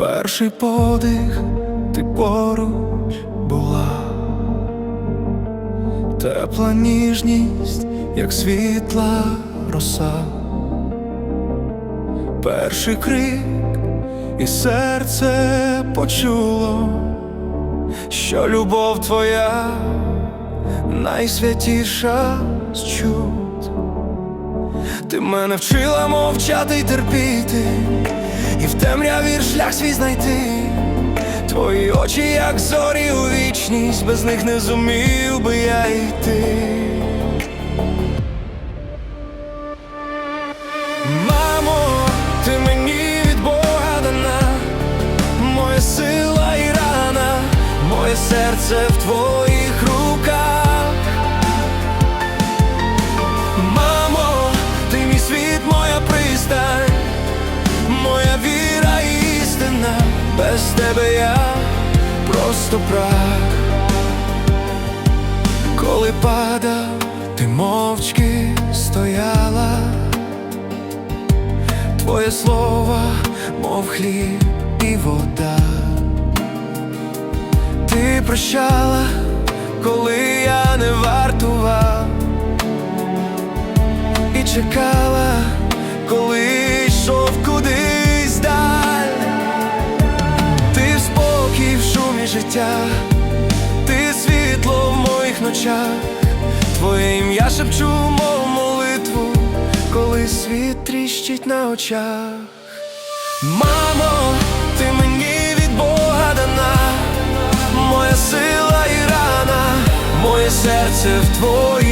перший подих ти поруч була, тепла ніжність, як світла роса, перший крик, і серце почуло, що любов твоя найсвятіша з чуд. Ти мене вчила мовчати й терпіти, і в темряві шлях свій знайти. Твої очі, як зорі у вічність, без них не зумів би я йти. Мамо, ти мені від Бога дана, моя сила і рана, моє серце в прах. Коли падав, ти мовчки стояла, твоє слово, мов хліб і вода. Ти прощала, коли я не вартував і чекала, життя, ти світло в моїх ночах, твоє ім'я шепчу, мов молитву, коли світ тріщить на очах. Мамо, ти мені від Бога дана, моя сила і рана, моє серце в твоїх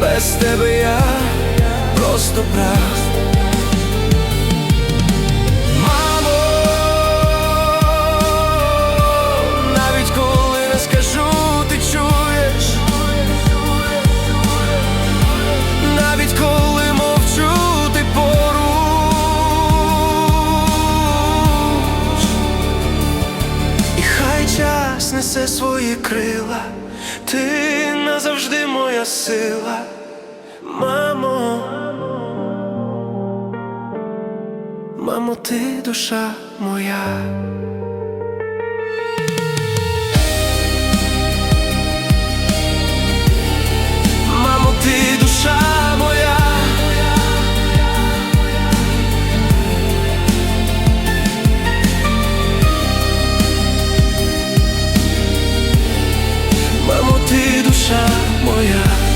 без тебе я просто прах. Мамо, навіть коли не скажу, ти чуєш, навіть коли мовчу, ти поруч. І хай час несе свої крила, ти назавжди моя сила, мамо. Мамо, ти душа моя. Душа моя.